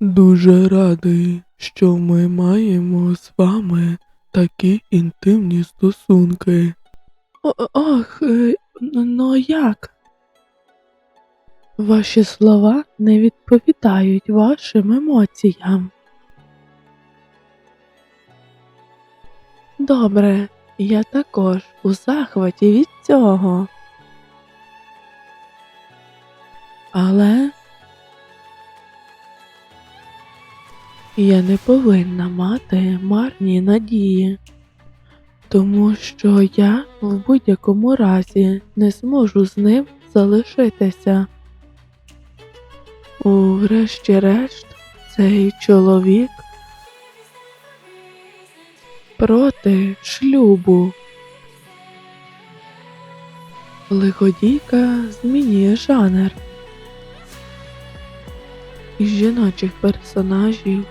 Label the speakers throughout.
Speaker 1: Дуже радий, що ми маємо з вами такі інтимні стосунки. Ох, е, ну як? Ваші слова не відповідають вашим емоціям. Добре, я також у захваті від цього. Але я не повинна мати марні надії, тому що я в будь-якому разі не зможу з ним залишитися. Врешті-решт, цей чоловік проти шлюбу. Лиходійка змінює жанр. Із жіночих персонажів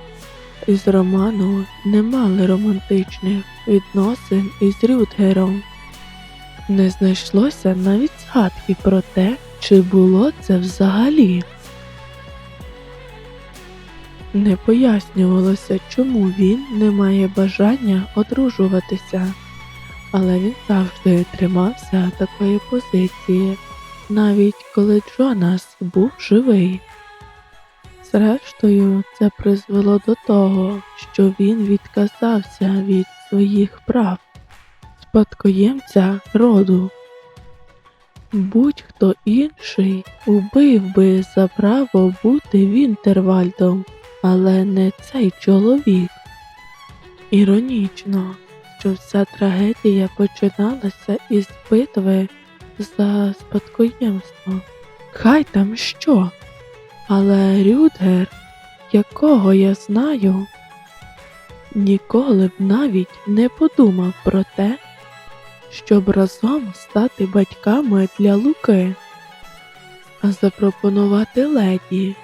Speaker 1: із роману не мали романтичних відносин із Рютгером. Не знайшлося навіть згадки про те, чи було це взагалі. Не пояснювалося, чому він не має бажання одружуватися, але він завжди тримався такої позиції, навіть коли Джонас був живий. Зрештою, це призвело до того, що він відказався від своїх прав спадкоємця роду. Будь-хто інший убив би за право бути Вінтервальдом, але не цей чоловік. Іронічно, що вся трагедія починалася із битви за спадкоємство. Хай там що. Але Рюдгер, якого я знаю, ніколи б навіть не подумав про те, щоб разом стати батьками для Луки, а запропонувати леді,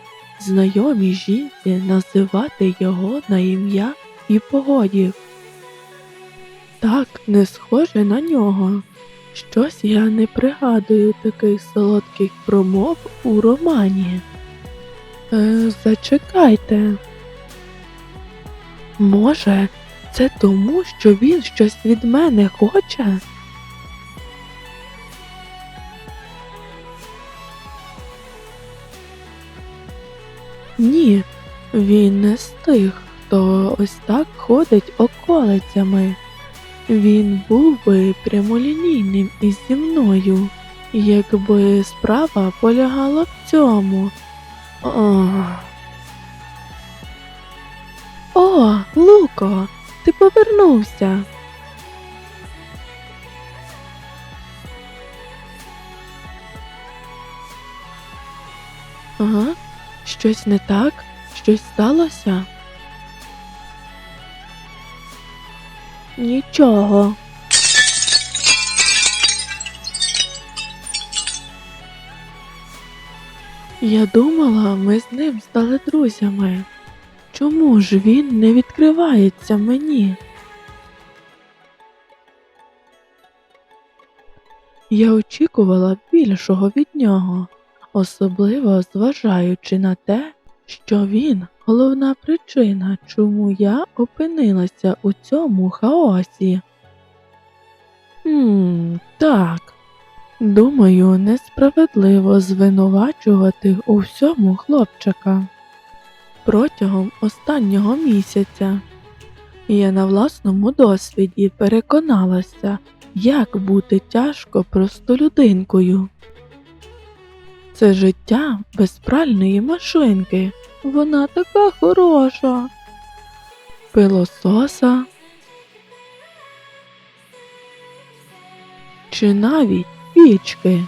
Speaker 1: знайомій жінці називати його на ім'я і погодів. Так не схоже на нього. Щось я не пригадую таких солодких промов у романі. Е, зачекайте. Може, це тому, що він щось від мене хоче? Ні, він не з тих, хто ось так ходить околицями. Він був би прямолінійним із зі мною, якби справа полягала в цьому. О, О, Луко, ти повернувся. Ага, щось не так? Щось сталося? Нічого. Я думала, ми з ним стали друзями. Чому ж він не відкривається мені? Я очікувала більшого від нього, особливо зважаючи на те, що він головна причина, чому я опинилася у цьому хаосі. Хм, так. Думаю, несправедливо звинувачувати у всьому хлопчика. Протягом останнього місяця я на власному досвіді переконалася, як бути тяжко простолюдинкою. Це життя без пральної машинки. Вона така хороша. Пилососа. Чи навіть пічки.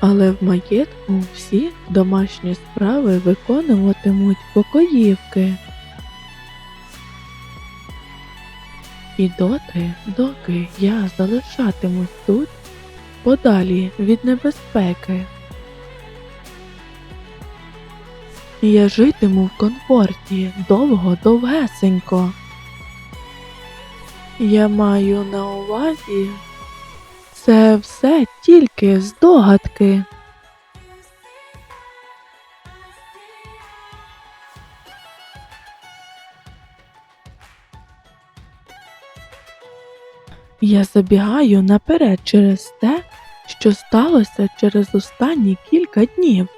Speaker 1: Але в маєтку всі домашні справи виконуватимуть покоївки. І доти, доки я залишатимусь тут, подалі від небезпеки. Я житиму в комфорті довго довгесенько. Я маю на увазі це все тільки здогадки. Я забігаю наперед через те, що сталося через останні кілька днів.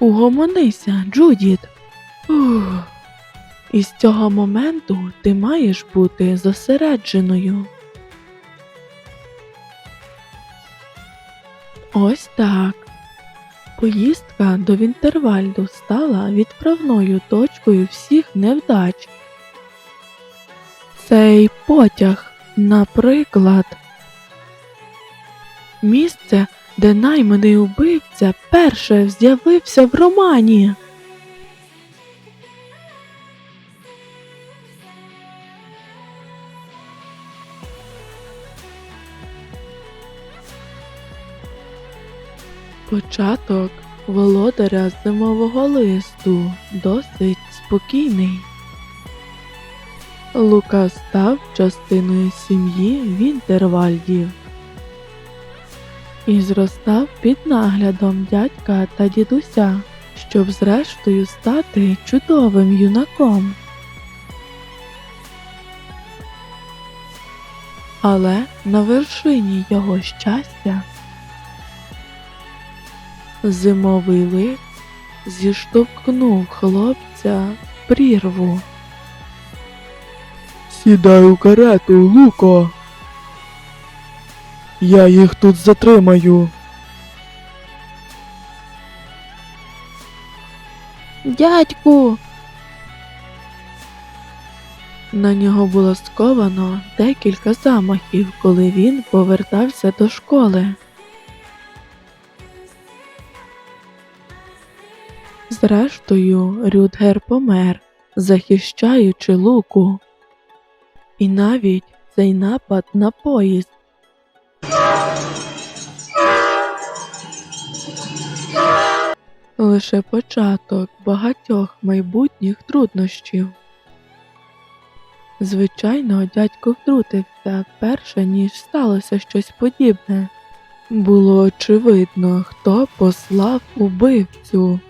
Speaker 1: Угомонися, Джудіт. Ух. І з цього моменту ти маєш бути зосередженою. Ось так. Поїздка до Вінтервальду стала відправною точкою всіх невдач. Цей потяг, наприклад, місце, де найманий убивця перше з'явився в романі. Початок володаря зимового листу досить спокійний. Лука став частиною сім'ї Вінтервальдів і зростав під наглядом дядька та дідуся, щоб зрештою стати чудовим юнаком. Але на вершині його щастя зимовий лист зіштовхнув хлопця прірву.
Speaker 2: Сідай у карету, Луко. Я їх тут затримаю.
Speaker 1: Дядьку. На нього було сковано декілька замахів, коли він повертався до школи. Зрештою, Рюдгер помер, захищаючи луку. І навіть цей напад на поїзд лише початок багатьох майбутніх труднощів. Звичайно, дядько втрутився перше, ніж сталося щось подібне. Було очевидно, хто послав убивцю.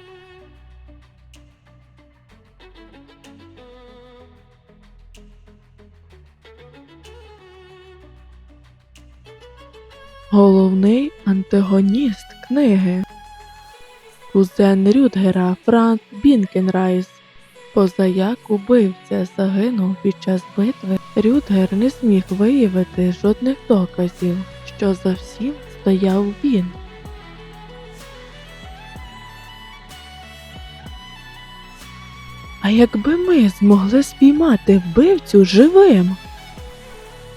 Speaker 1: Головний антагоніст книги кузен Рюдгера Франц Бінкенрайс. Позаяк убивця загинув під час битви, Рюдгер не зміг виявити жодних доказів, що за всім стояв він. А якби ми змогли спіймати вбивцю живим,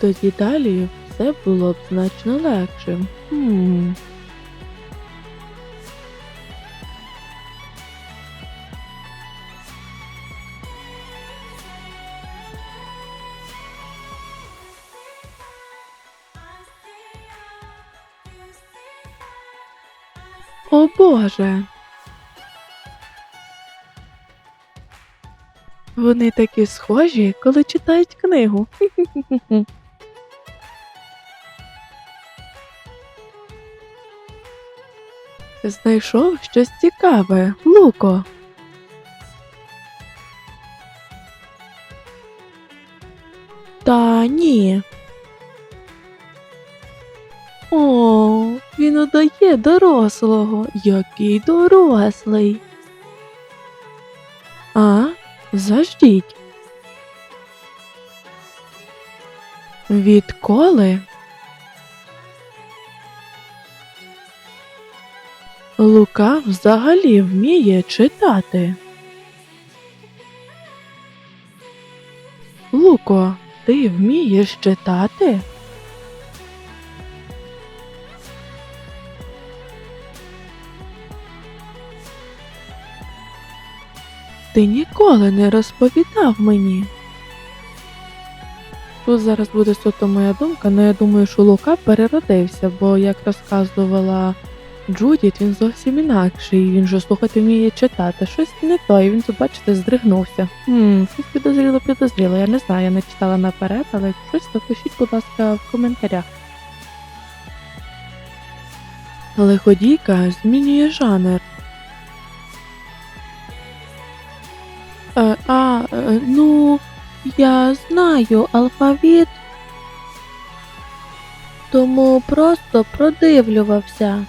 Speaker 1: тоді далі все було б значно легшим. Хм. О Боже. Вони такі схожі, коли читають книгу. Знайшов щось цікаве, Луко. Та ні. О, він удає дорослого. Який дорослий. А, заждіть. Відколи? Лука взагалі вміє читати. Луко, ти вмієш читати? Ти ніколи не розповідав мені. Тут зараз буде суто моя думка, але я думаю, що Лука переродився, бо як розказувала Джудіт, він зовсім інакший, він же слухати вміє читати. Щось не то, і він тут, бачите, здригнувся. Хм, щось підозріло, підозріло. Я не знаю, я не читала наперед, але щось то пишіть, будь ласка, в коментарях. Лиходійка змінює жанр. Е, а, е, ну, Я знаю алфавіт, тому просто продивлювався.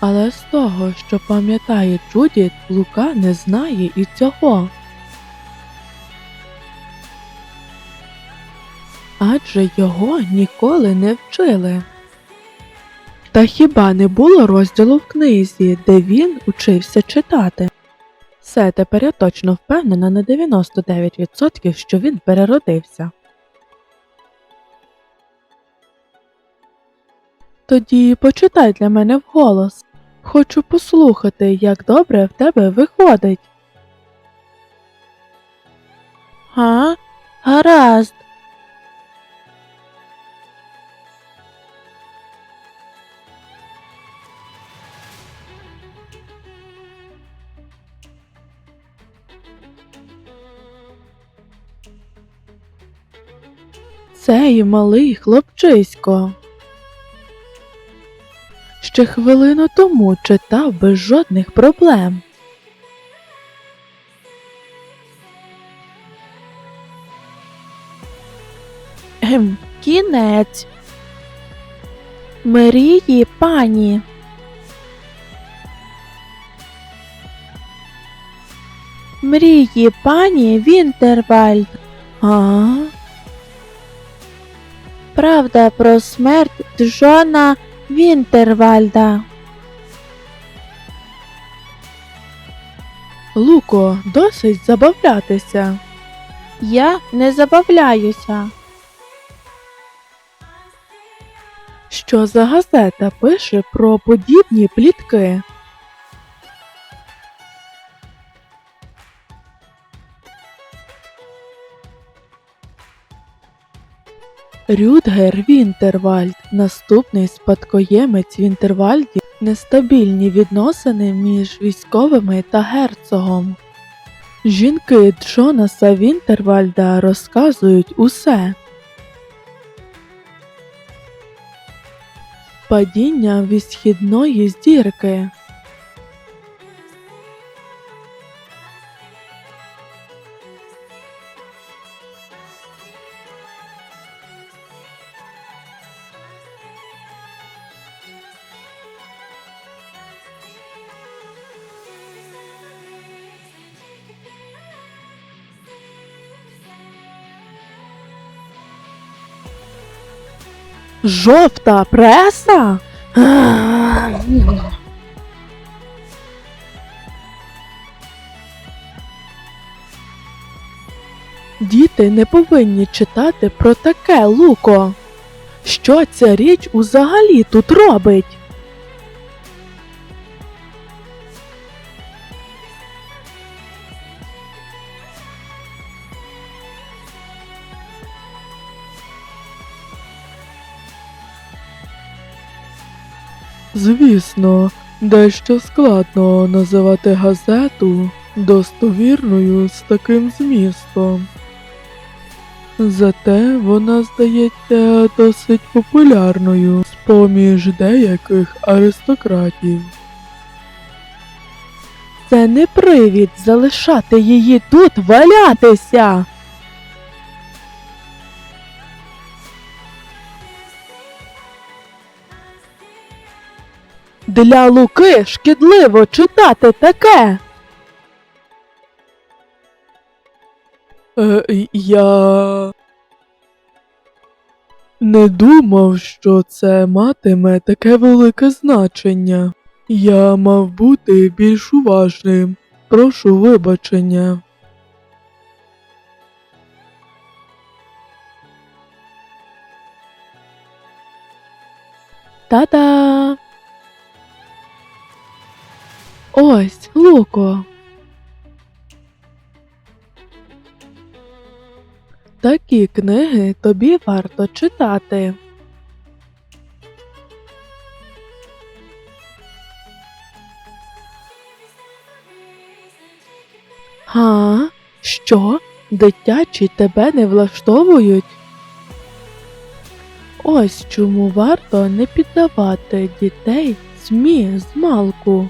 Speaker 1: Але з того, що пам'ятає Джудіт, Лука не знає і цього. Адже його ніколи не вчили. Та хіба не було розділу в книзі, де він учився читати? Все, тепер я точно впевнена на 99%, що він переродився. Тоді почитай для мене вголос. Хочу послухати, як добре в тебе виходить. Га? Гаразд. Цей малий хлопчисько. Ще хвилину тому читав без жодних проблем. Ем, кінець. Мрії пані. Мрії пані Вінтервальд. А? Правда про смерть Джона Вінтервальда. Луко, досить забавлятися. Я не забавляюся. Що за газета пише про подібні плітки? Рюдгер Вінтервальд, наступний спадкоємець Вінтервальдів, нестабільні відносини між військовими та герцогом. Жінки Джонаса Вінтервальда розказують усе. Падіння висхідної зірки. Жовта преса? Діти не повинні читати про таке, Луко. Що ця річ узагалі тут робить? Звісно, дещо складно називати газету достовірною з таким змістом. Зате вона здається досить популярною з поміж деяких аристократів. Це не привід залишати її тут валятися. Для Луки шкідливо читати таке. Е, я не думав, що це матиме таке велике значення. Я мав бути більш уважним. Прошу вибачення. Та-да! Ось, Луко. Такі книги тобі варто читати. Га? Що? Дитячі тебе не влаштовують? Ось чому варто не піддавати дітей СМІ з малку.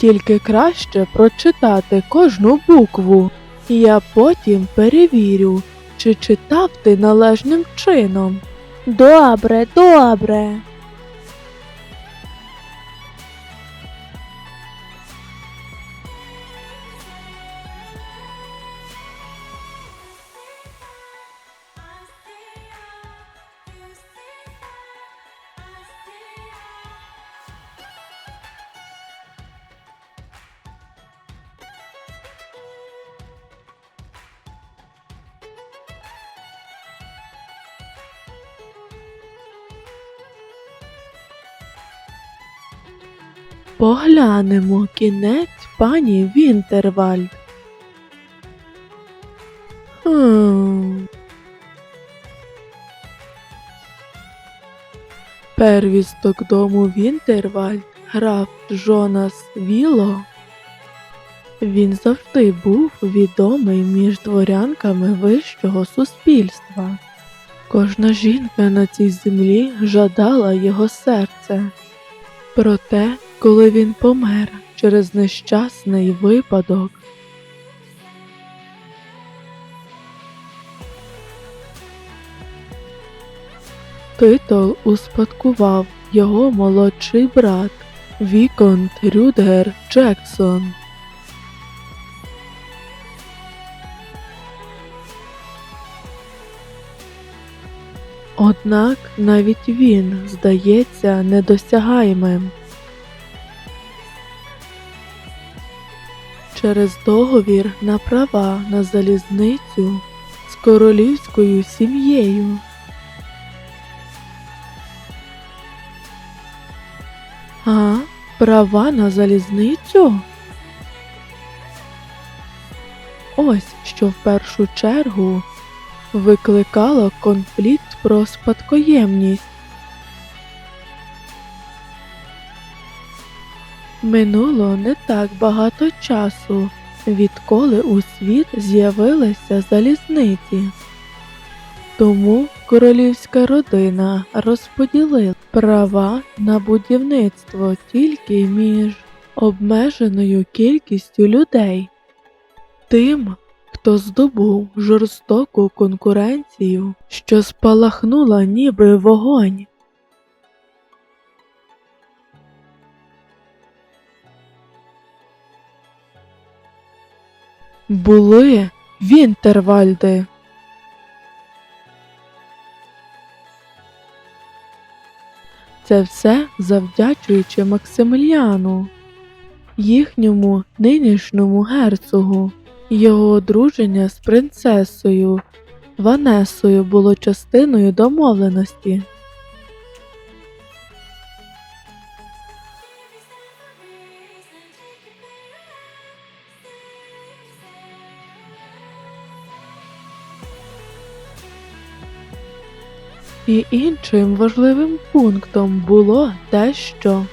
Speaker 1: Тільки краще прочитати кожну букву, я потім перевірю, чи читав ти належним чином.
Speaker 3: Добре, добре.
Speaker 1: Поглянемо кінець пані Вінтервальд. Хм. Первісток дому Вінтервальд, граф Джонас Віло. Він завжди був відомий між дворянками вищого суспільства. Кожна жінка на цій землі жадала його серце. Проте, коли він помер через нещасний випадок, титул успадкував його молодший брат Віконт Рюдгер Джексон. Однак навіть він здається недосягаємим. Через договір на права на залізницю з королівською сім'єю. А, права на залізницю? Ось що в першу чергу викликало конфлікт про спадкоємність. Минуло не так багато часу, відколи у світ з'явилися залізниці. Тому королівська родина розподілила права на будівництво тільки між обмеженою кількістю людей. Тим, хто здобув жорстоку конкуренцію, що спалахнула ніби вогонь. Були Вінтервальди. Це все завдячуючи Максиміліану, їхньому нинішньому герцогу. Його одруження з принцесою Ванесою було частиною домовленості. І іншим важливим пунктом було те, що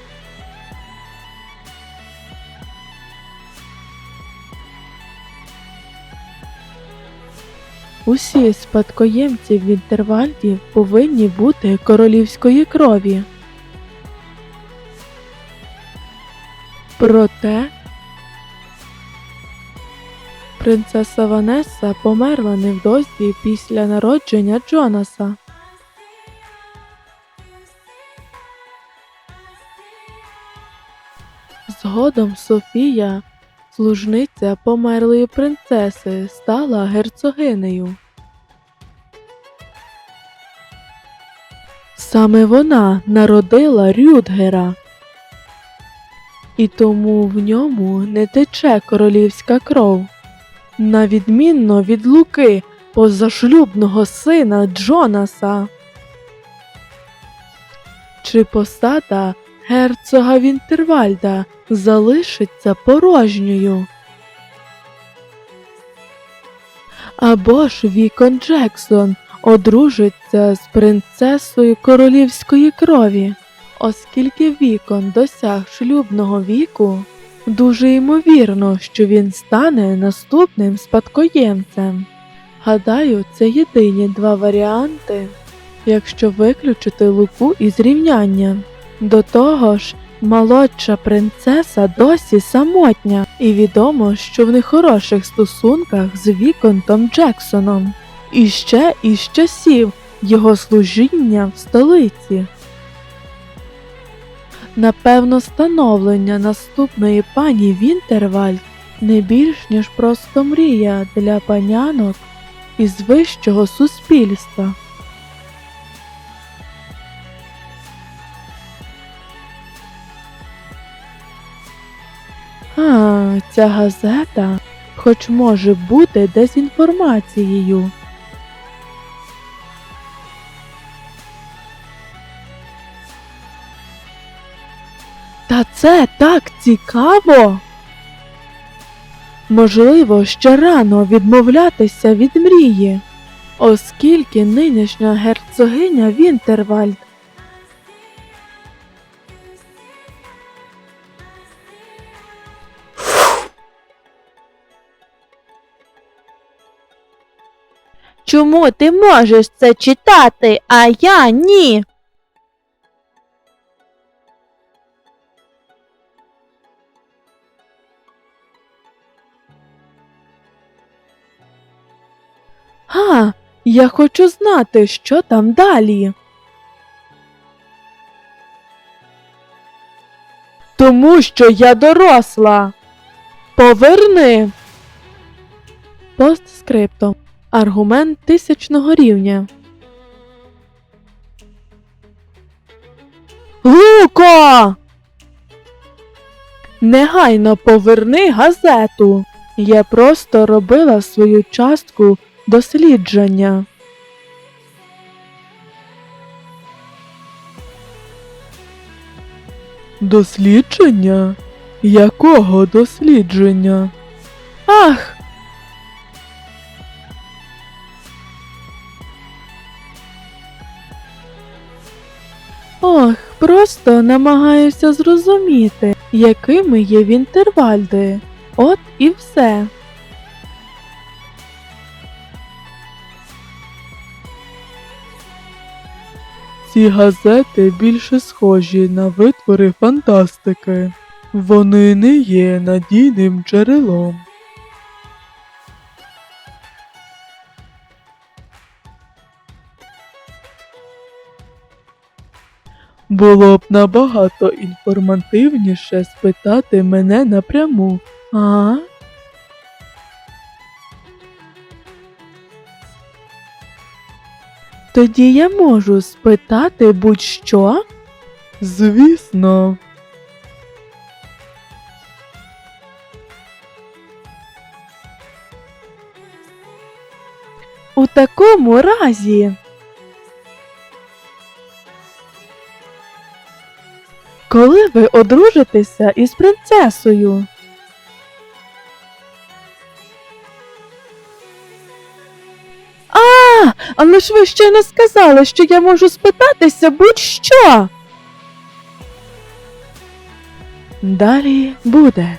Speaker 1: усі спадкоємці Вінтервальдів повинні бути королівської крові. Проте принцеса Ванеса померла невдовзі після народження Джонаса. Згодом Софія, служниця померлої принцеси, стала герцогинею. Саме вона народила Рюдгера, і тому в ньому не тече королівська кров, на відмінно від Луки, позашлюбного сина Джонаса. Чи посада герцога Вінтервальда залишиться порожньою. Або ж Вікон Джексон одружиться з принцесою королівської крові, оскільки Вікон досяг шлюбного віку, дуже ймовірно, що він стане наступним спадкоємцем. Гадаю, це єдині два варіанти, якщо виключити луку із рівняння. До того ж, Молодша принцеса досі самотня, і відомо, що в нехороших стосунках з Віконтом Джексоном. І ще із часів його служіння в столиці. Напевно, становлення наступної пані Вінтервальд не більш ніж просто мрія для панянок із вищого суспільства. А, ця газета, хоч може бути дезінформацією. Та це так цікаво. Можливо, ще рано відмовлятися від мрії, оскільки нинішня герцогиня Вінтервальд
Speaker 3: Чому ти можеш це читати, а я ні?
Speaker 1: Га, я хочу знати, що там далі. Тому що я доросла. Поверни. Постскриптом. Аргумент тисячного рівня. Луко! Негайно поверни газету. Я просто робила свою частку дослідження.
Speaker 2: Дослідження? Якого дослідження?
Speaker 1: Ах! Ох, просто намагаюся зрозуміти, якими є Вінтервальди. От і все.
Speaker 2: Ці газети більше схожі на витвори фантастики. Вони не є надійним джерелом. Було б набагато інформативніше спитати мене напряму.
Speaker 1: А? Тоді я можу спитати будь-що?
Speaker 2: Звісно,
Speaker 1: У такому разі. Коли ви одружитеся із принцесою? А, але ж ви ще не сказали, що я можу спитатися будь-що. Далі буде.